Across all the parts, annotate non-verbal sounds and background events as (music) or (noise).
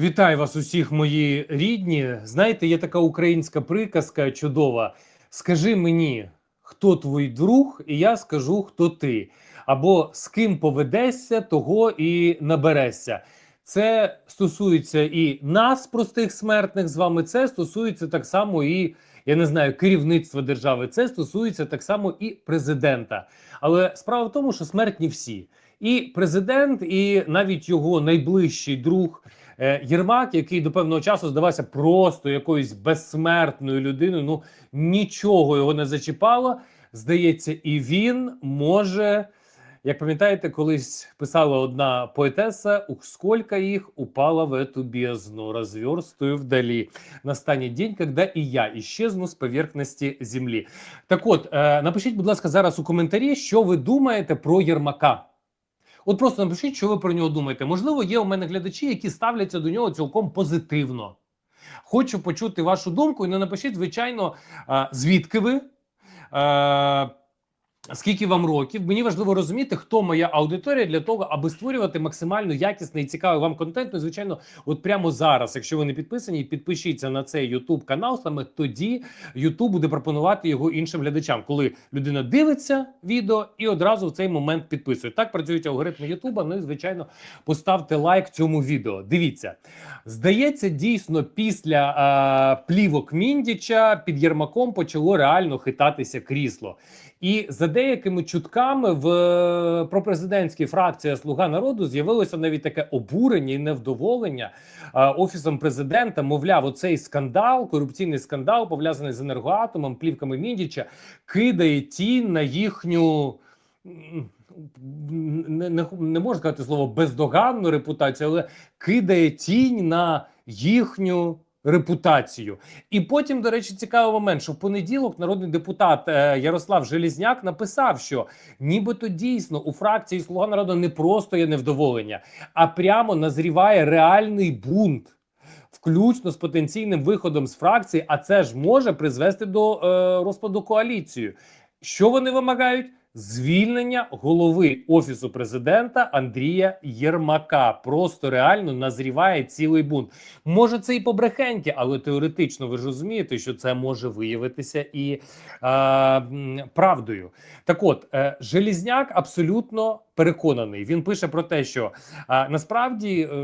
Вітаю вас усіх, мої рідні. Знаєте, є така українська приказка чудова. Скажи мені, хто твій друг, і я скажу, хто ти. Або з ким поведешся, того і наберешся. Це стосується і нас, простих смертних з вами. Це стосується так само і я не знаю керівництва держави. Це стосується так само і президента. Але справа в тому, що смертні всі. І президент, і навіть його найближчий друг Єрмак, який до певного часу здавався просто якоюсь безсмертною людиною. Ну нічого його не зачіпало. Здається, і він може. Як пам'ятаєте, колись писала одна поетеса: «Ух, сколько їх упало в эту бездну, розверстую вдалі. Настанет день, когда і я іщезну з поверхності землі. Так от, е, напишіть, будь ласка, зараз у коментарі, що ви думаєте про Єрмака. От просто напишіть, що ви про нього думаєте. Можливо, є у мене глядачі, які ставляться до нього цілком позитивно. Хочу почути вашу думку, і не напишіть, звичайно, звідки ви. Скільки вам років? Мені важливо розуміти, хто моя аудиторія для того, аби створювати максимально якісний і цікавий вам контент. Ну, звичайно, от прямо зараз, якщо ви не підписані, підпишіться на цей YouTube канал. Саме тоді YouTube буде пропонувати його іншим глядачам, коли людина дивиться відео і одразу в цей момент підписує. Так працюють алгоритми YouTube. Ну і звичайно, поставте лайк цьому відео. Дивіться, здається, дійсно після а, плівок Міндіча під Єрмаком почало реально хитатися крісло. І за деякими чутками в е, пропрезидентській фракції Слуга народу з'явилося навіть таке обурення і невдоволення е, офісом президента. Мовляв, оцей скандал, корупційний скандал, пов'язаний з енергоатомом, плівками Міндіча, кидає тінь на їхню. Не, не, не можна сказати слово бездоганну репутацію, але кидає тінь на їхню репутацію. І потім, до речі, цікавий момент, що в понеділок народний депутат е, Ярослав Желізняк написав, що нібито дійсно у фракції Слуга народу не просто є невдоволення, а прямо назріває реальний бунт. Включно з потенційним виходом з фракції, а це ж може призвести до е, розпаду коаліції. Що вони вимагають? Звільнення голови офісу президента Андрія Єрмака. Просто реально назріває цілий бунт. Може, це і побрехеньки, але теоретично ви ж розумієте, що це може виявитися і е, правдою. Так, от е, Желізняк абсолютно переконаний. Він пише про те, що е, насправді е,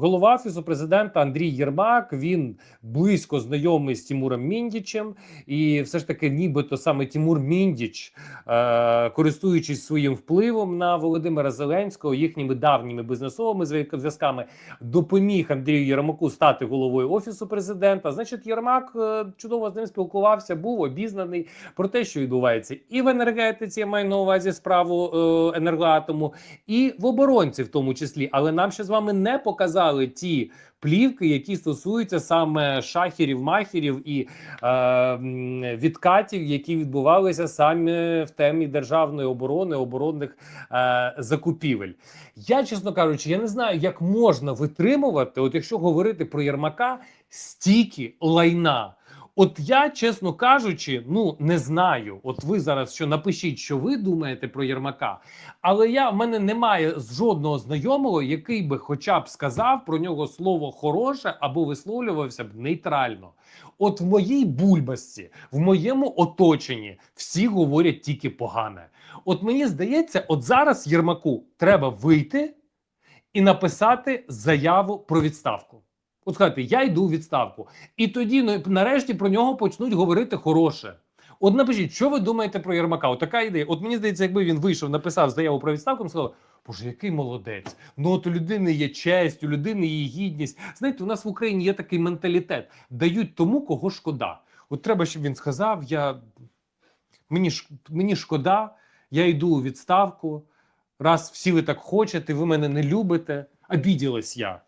голова офісу президента Андрій Єрмак він близько знайомий з Тимуром Міндічем, і все ж таки, нібито саме Тимур Міндіч, е, користуючись своїм впливом на Володимира Зеленського, їхніми давніми бізнесовими зв'я- зв'язками, допоміг Андрію Єрмаку стати головою офісу президента. Значить, Єрмак е, чудово з ним спілкувався, був обізнаний про те, що відбувається і в енергетиці. Я маю на увазі справу е, енергоатому, і в оборонці, в тому числі. Але нам ще з вами не показали ті. Плівки, які стосуються саме шахерів, махерів і е, відкатів, які відбувалися саме в темі державної оборони, оборонних е, закупівель. Я, чесно кажучи, я не знаю, як можна витримувати, от якщо говорити про Єрмака, стільки лайна. От я, чесно кажучи, ну не знаю. От ви зараз що напишіть, що ви думаєте про Єрмака, але я в мене немає жодного знайомого, який би хоча б сказав про нього слово хороше або висловлювався б нейтрально. От в моїй бульбасці, в моєму оточенні всі говорять тільки погане. От мені здається, от зараз Єрмаку треба вийти і написати заяву про відставку. От сказати, я йду у відставку. І тоді ну, нарешті про нього почнуть говорити хороше. От напишіть, що ви думаєте про Єрмака? От така ідея. От мені здається, якби він вийшов, написав заяву про відставку, він сказав, Боже, який молодець. Ну от у людини є честь, у людини є гідність. Знаєте, у нас в Україні є такий менталітет: дають тому, кого шкода. От треба, щоб він сказав: я мені, ш- мені шкода, я йду у відставку. Раз всі ви так хочете, ви мене не любите. Обіділась я.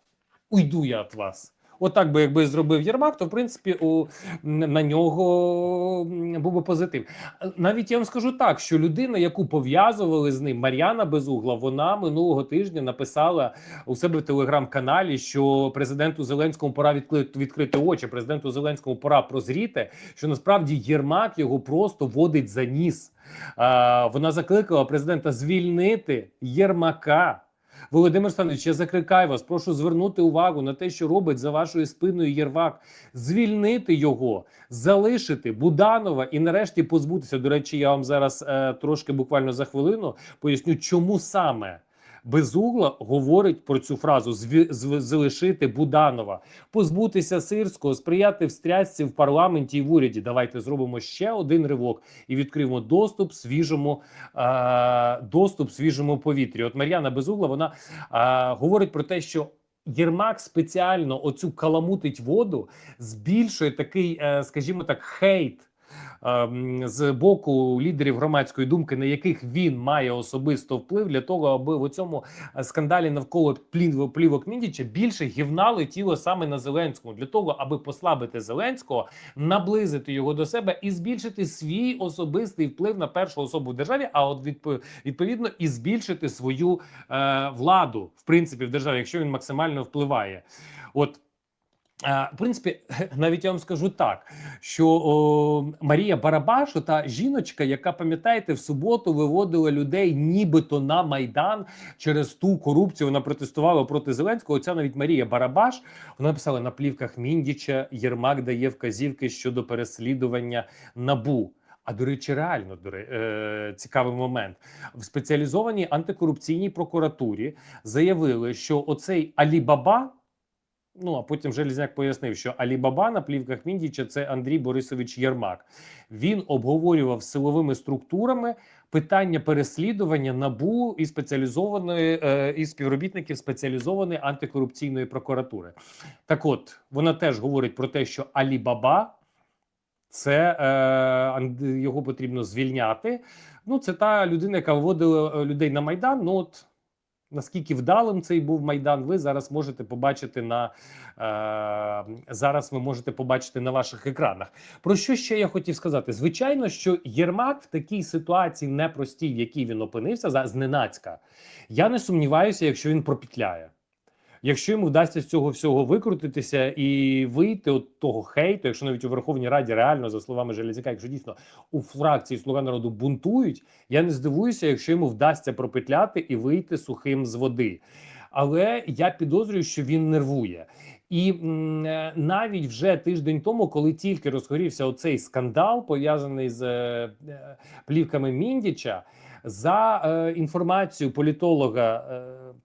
Уйду я від вас. Отак би, якби зробив Єрмак, то в принципі у на нього був би позитив. Навіть я вам скажу так, що людина, яку пов'язували з ним, Мар'яна Безугла, вона минулого тижня написала у себе в телеграм-каналі, що президенту Зеленському пора відкрити очі. Президенту Зеленському пора прозріти, що насправді Єрмак його просто водить за ніс. Вона закликала президента звільнити Єрмака. Володимир Станович, я закликаю вас, прошу звернути увагу на те, що робить за вашою спиною Єрвак, звільнити його, залишити Буданова і нарешті позбутися. До речі, я вам зараз е, трошки буквально за хвилину поясню, чому саме. Безугла говорить про цю фразу залишити Буданова, позбутися сирського, сприяти встрясці в парламенті і в уряді. Давайте зробимо ще один ривок і відкриємо доступ свіжому е, доступ свіжому повітрі. От Мар'яна Безугла вона е, говорить про те, що Єрмак спеціально оцю каламутить воду, збільшує такий, е, скажімо так, хейт. Ем, З боку лідерів громадської думки, на яких він має особисто вплив для того, аби в цьому е, скандалі навколо плівок Міндіча більше гівна летіло саме на Зеленському для того, аби послабити Зеленського, наблизити його до себе і збільшити свій особистий вплив на першу особу в державі. А от відповідно і збільшити свою е, владу в принципі в державі, якщо він максимально впливає. От. В принципі, (laughs) навіть я вам скажу так, що о, Марія Барабаш, та жіночка, яка пам'ятаєте, в суботу виводила людей нібито на майдан через ту корупцію. Вона протестувала проти Зеленського. Оця навіть Марія Барабаш вона написала на плівках Міндіча. Єрмак дає вказівки щодо переслідування набу. А до речі, реально до ре- е, цікавий момент в спеціалізованій антикорупційній прокуратурі заявили, що оцей Алібаба. Ну а потім Железняк пояснив, що Алібаба на плівках Міндіча це Андрій Борисович Єрмак. Він обговорював силовими структурами питання переслідування набу і спеціалізованої е, і співробітників спеціалізованої антикорупційної прокуратури. Так, от вона теж говорить про те, що Алібаба це е, його потрібно звільняти. Ну, це та людина, яка виводила е, людей на майдан. Ну от наскільки вдалим цей був майдан, ви зараз можете побачити на е, зараз. Ви можете побачити на ваших екранах. Про що ще я хотів сказати? Звичайно, що Єрмак в такій ситуації непростій, в якій він опинився, за зненацька. Я не сумніваюся, якщо він пропітляє. Якщо йому вдасться з цього всього викрутитися і вийти от того хейту, якщо навіть у Верховній Раді реально, за словами Железяка, якщо дійсно у фракції Слуга народу бунтують, я не здивуюся, якщо йому вдасться пропетляти і вийти сухим з води. Але я підозрюю, що він нервує. І е, навіть вже тиждень тому, коли тільки розгорівся оцей скандал, пов'язаний з е, е, плівками Міндіча, за е, інформацією політолога. Е,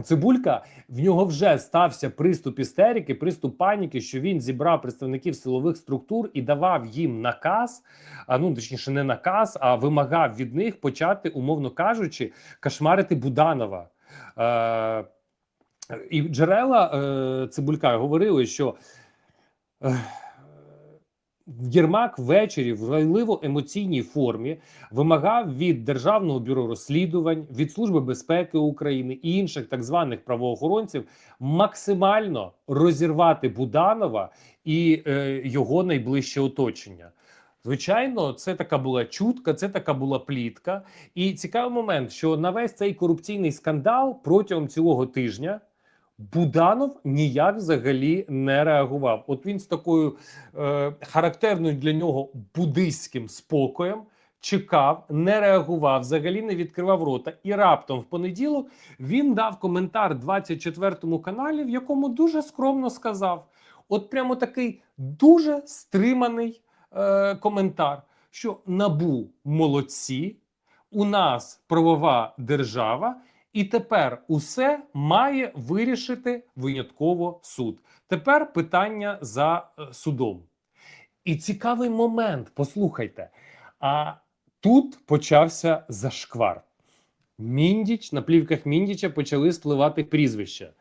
Цибулька в нього вже стався приступ істерики, приступ паніки, що він зібрав представників силових структур і давав їм наказ, а ну точніше, не наказ, а вимагав від них почати, умовно кажучи, кошмарити Буданова. Е, і джерела е, Цибулька говорили, що. Е, Єрмак ввечері в грайливо емоційній формі вимагав від Державного бюро розслідувань, від Служби безпеки України і інших так званих правоохоронців максимально розірвати Буданова і е, його найближче оточення. Звичайно, це така була чутка, це така була плітка. І цікавий момент, що на весь цей корупційний скандал протягом цілого тижня Буданов ніяк взагалі не реагував. От він з такою е, характерною для нього буддистським спокоєм чекав, не реагував, взагалі не відкривав рота. І раптом в понеділок він дав коментар 24 каналі, в якому дуже скромно сказав: от прямо такий дуже стриманий е, коментар, що набу молодці, у нас правова держава. І тепер усе має вирішити винятково суд. Тепер питання за е, судом. І цікавий момент, послухайте. А тут почався зашквар. Міндіч на плівках Міндіча почали спливати прізвища.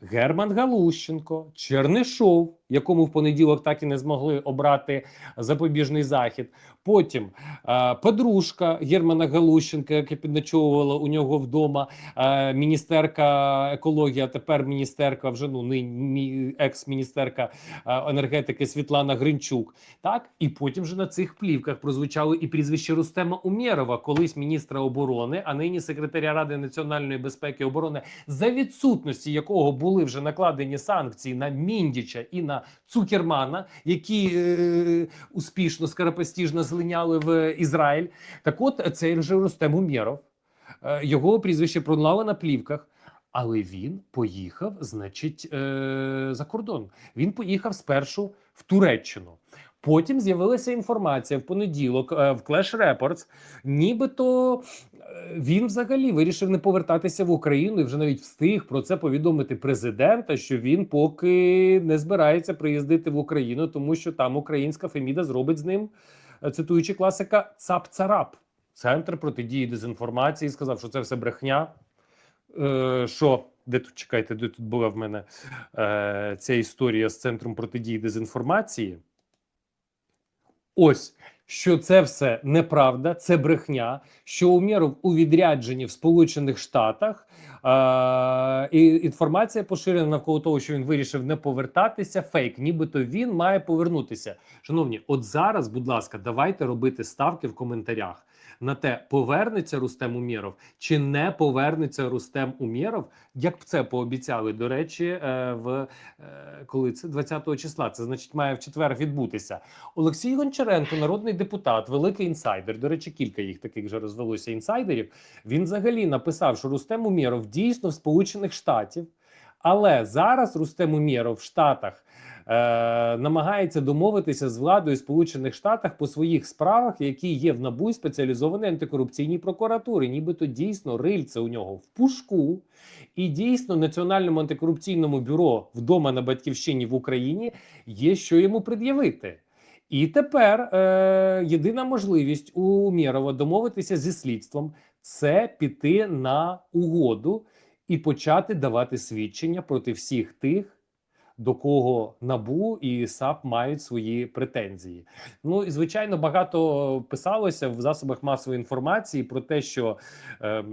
Герман Галущенко, Чернишов, якому в понеділок так і не змогли обрати запобіжний захід. Потім е, подружка Германа Галущенка, яка підночовувала у нього вдома, е, міністерка екології, а тепер міністерка, вже ну нині екс-міністерка е, енергетики Світлана Гринчук. Так, і потім же на цих плівках прозвучало і прізвище Рустема Умєрова, колись міністра оборони, а нині секретаря Ради національної безпеки і оборони, за відсутності якого були вже накладені санкції на Міндіча і на Цукермана, які е, успішно скоропостіжно злиняли в Ізраїль. Так, от цей же Рустем Умєров е, його прізвище пролунало на плівках. Але він поїхав, значить, е, за кордон. Він поїхав спершу в Туреччину. Потім з'явилася інформація в понеділок е, в Clash Reports, нібито е, він взагалі вирішив не повертатися в Україну і вже навіть встиг про це повідомити президента, що він поки не збирається приїздити в Україну, тому що там українська Феміда зробить з ним, е, цитуючи класика, цап-царап. Центр протидії дезінформації сказав, що це все брехня. Е, що де тут чекайте, де тут була в мене е, ця історія з центром протидії дезінформації? Ось що це все неправда, це брехня. Що Умєров у відрядженні в Сполучених Штатах е, і інформація поширена навколо того, що він вирішив не повертатися. Фейк, нібито він має повернутися. Шановні, от зараз, будь ласка, давайте робити ставки в коментарях на те, повернеться Рустем Умєров чи не повернеться Рустем Умєров, як це пообіцяли. До речі, е, в е, коли це 20 числа. Це значить має в четвер відбутися. Олексій Гончаренко, народний депутат, великий інсайдер. До речі, кілька їх таких вже розвелося інсайдерів. Він взагалі написав, що Рустем Умєров дійсно в Сполучених Штатів. Але зараз Рустем Умєров в Штатах намагається домовитися з владою Сполучених Штатах по своїх справах, які є в НАБУ і спеціалізованій антикорупційній прокуратурі. Нібито дійсно рильце у нього в пушку, і дійсно Національному антикорупційному бюро вдома на батьківщині в Україні є що йому пред'явити. І тепер е, єдина можливість у Умєрова домовитися зі слідством це піти на угоду і почати давати свідчення проти всіх тих, до кого набу і САП мають свої претензії. Ну і звичайно, багато писалося в засобах масової інформації про те, що е,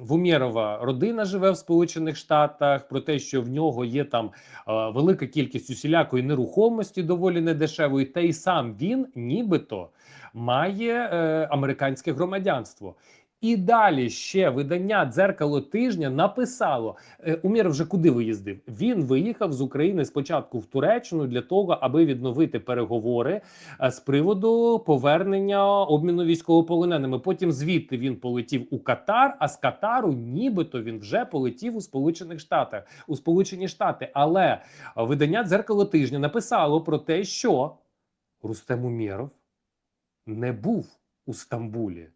в Умєрова родина живе в Сполучених Штатах, про те, що в нього є там е, велика кількість усілякої нерухомості, доволі недешевої, та й сам він, нібито, має е, американське громадянство. І далі ще видання дзеркало тижня написало: е, Умєр вже куди виїздив? Він виїхав з України спочатку в Туреччину для того, аби відновити переговори е, з приводу повернення обміну військовополоненими. Потім звідти він полетів у Катар. А з Катару, нібито він вже полетів у Сполучених Штатах у Сполучені Штати. Але видання дзеркало тижня написало про те, що Рустем Умєров не був у Стамбулі.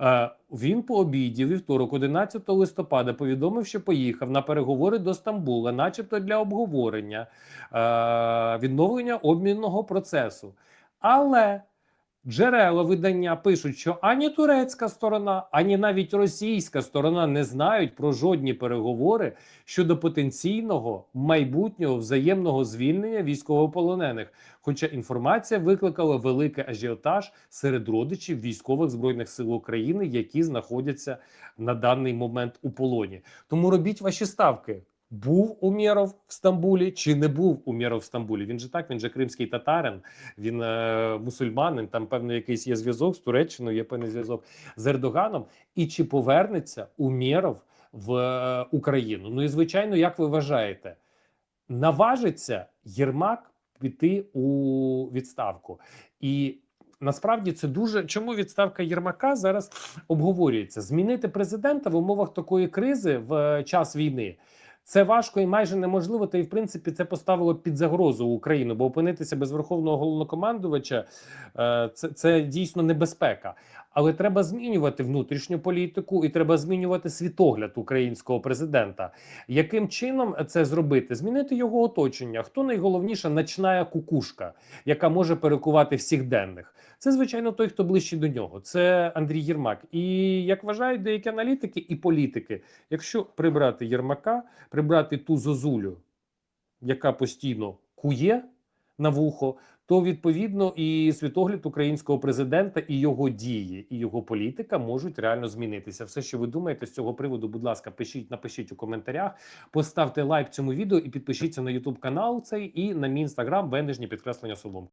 Е, Він по обіді вівторок, 11 листопада, повідомив, що поїхав на переговори до Стамбула, начебто для обговорення е, відновлення обмінного процесу. Але джерела видання пишуть, що ані турецька сторона, ані навіть російська сторона не знають про жодні переговори щодо потенційного майбутнього взаємного звільнення військовополонених. Хоча інформація викликала великий ажіотаж серед родичів військових збройних сил України, які знаходяться на даний момент у полоні. Тому робіть ваші ставки. Був Умєров в Стамбулі чи не був Умєров в Стамбулі? Він же так, він же кримський татарин, він е, мусульманин. Там певно якийсь є зв'язок з Туреччиною, є певний зв'язок з Ердоганом. І чи повернеться Умєров в е, Україну? Ну і звичайно, як ви вважаєте, наважиться Єрмак піти у відставку? І насправді це дуже чому відставка Єрмака зараз обговорюється? Змінити президента в умовах такої кризи в е, час війни. Це важко і майже неможливо. Та й в принципі це поставило під загрозу Україну, бо опинитися без верховного головнокомандувача е, це, це дійсно небезпека. Але треба змінювати внутрішню політику і треба змінювати світогляд українського президента. Яким чином це зробити? Змінити його оточення. Хто найголовніша начная кукушка, яка може перекувати всіх денних? Це звичайно той, хто ближчий до нього. Це Андрій Єрмак. І як вважають деякі аналітики і політики, якщо прибрати Єрмака, прибрати ту зозулю, яка постійно кує на вухо, то відповідно і світогляд українського президента, і його дії, і його політика можуть реально змінитися. Все, що ви думаєте з цього приводу, будь ласка, пишіть, напишіть у коментарях, поставте лайк цьому відео і підпишіться на Ютуб канал цей і на мій інстаграм, венежні підкреслення соломки.